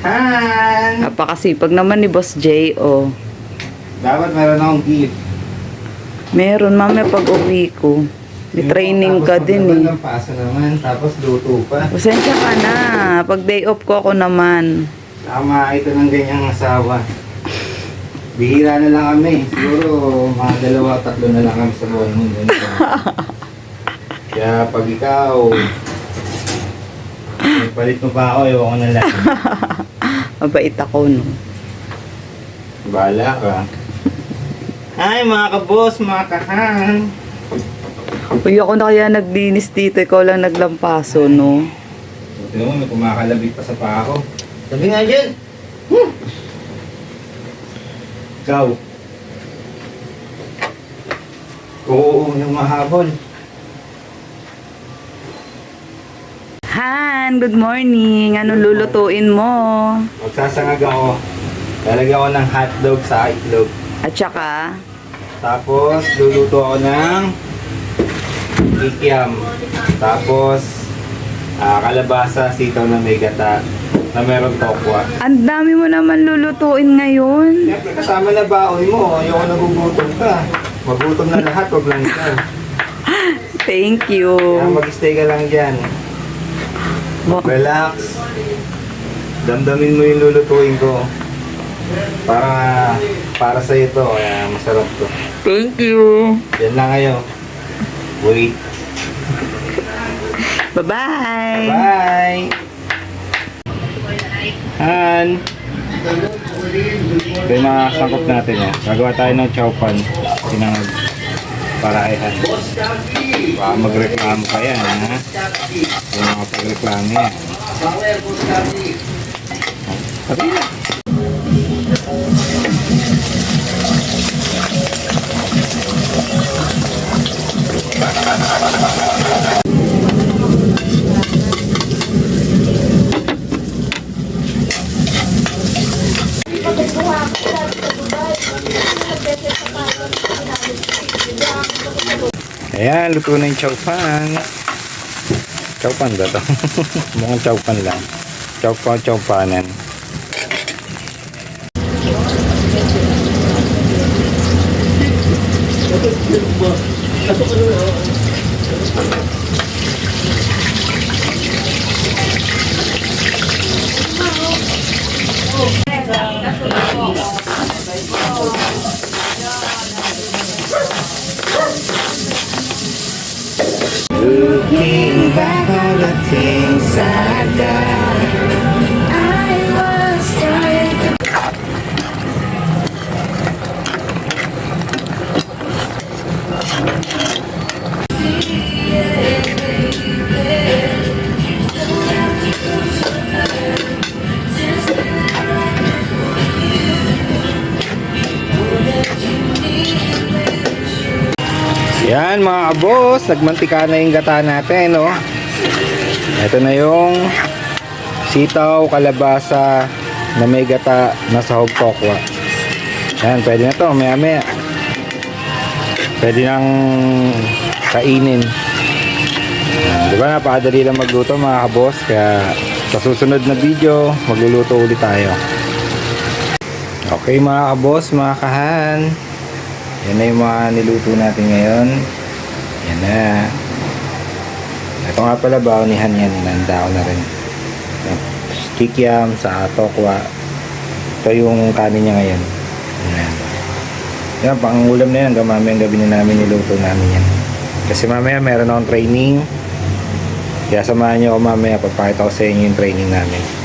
Han! Napakasipag naman ni Boss J, oh. Dapat meron akong gift. Meron, mamaya pag uwi ko. May training ka din eh. Tapos paso naman, tapos luto pa. Pasensya ka na. Pag day off ko ako naman. Tama ito ng ganyang asawa. Bihira na lang kami. Siguro mga dalawa, tatlo na lang kami sa buong mundo. Kaya pag ikaw, palit mo pa ako, ewan ko na lang. Mabait ako, no. Bahala ka. Hi mga kabos, mga kahan. Uy, ako na kaya naglinis dito. Ikaw lang naglampaso, no? Buti naman, may kumakalabit pa sa paa ko. Sabi nga dyan. Hmm. Ikaw. Oo, yung mahabol. Han, good morning. Anong lulutuin mo? Magsasangag ako. Lalagyan ko ng hotdog sa itlog. At saka, Tapos, luluto ako ng ikiam. Tapos, ah, kalabasa, sitaw na may gata na meron tokwa. ang dami mo naman lulutuin ngayon. Siyempre, kasama na baon mo. Ayoko nagugutom ka. Magutom na lahat, wag lang ikaw. Thank you. Kaya mag-stay ka lang dyan. Relax. Damdamin mo yung lulutuin ko. Para, para sa ito. Kaya masarap to. Thank you. Yan lang ngayon. Wait. Bye-bye. Bye! Han! Ito yung mga sangkot natin. Oh. Gagawa tayo ng chowpan. Sinangag. Para ay Han. Baka magreklamo ka yan. Ha? Yung mga pagreklamo yan. Sabi na. Ayan, luto na yung chowpan. Chowpan ba ito? Mukhang chowpan lang. Chowpan, chowpanan. Thank you. On the things I've Yan mga kabos, nagmantika na yung gata natin, no? Ito na yung sitaw, kalabasa, na may gata na sahog tokwa. Yan, pwede na to, maya maya. Pwede nang kainin. Di ba napakadali lang magluto mga kabos, kaya sa susunod na video, magluluto ulit tayo. Okay mga kabos, mga kahan. Yan na yung mga niluto natin ngayon. Yan na. Ito nga pala baonihan yan. Nanda ko na rin. Kikiam sa tokwa. Ito yung kanin niya ngayon. Yan. Yan, pang ulam na yan. Hanggang mamayang gabi na namin niluto namin yan. Kasi mamaya meron akong training. Kaya samahan niyo ako mamaya. Papakita ko sa inyo yung training namin.